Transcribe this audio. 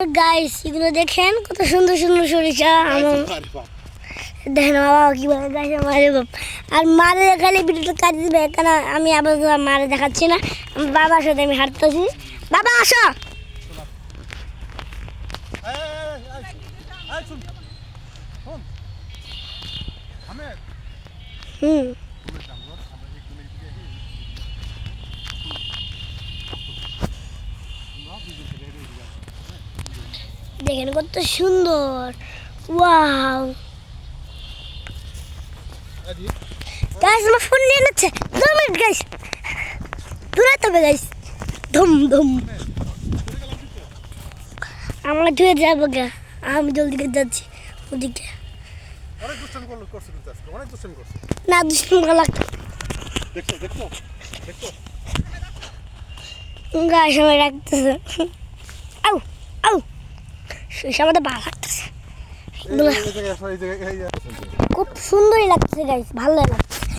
Guys এগুলো দেখেন কত সুন্দর সুন্দর সরিষা আমার দেখেন বাবা কীভাবে গাছে মারে বাপ আর মারে দেখালে ভিডিওটা কাটি দিবে কেন আমি আবার মারে দেখাচ্ছি না আমার বাবার সাথে আমি হাঁটতেছি। বাবা আসো! হুম। দেখেন কত সুন্দর। ওয়াও। গাইস আমার ফোন নিয়ে নিচ্ছে দু মিনিট গাইস দূরাতে হবে গাইস ধুম ধুম। আমরা ধুয়ে যাব গা। আমি জলদি করে যাচ্ছি ওদিকে। না দুষ্টামি করা লাগতো দেখছ আমার রাখতেছে আউ আউ। আমাদের ভালো লাগতেছে। খুব সুন্দরই লাগছে গাইস ভালো লাগছে।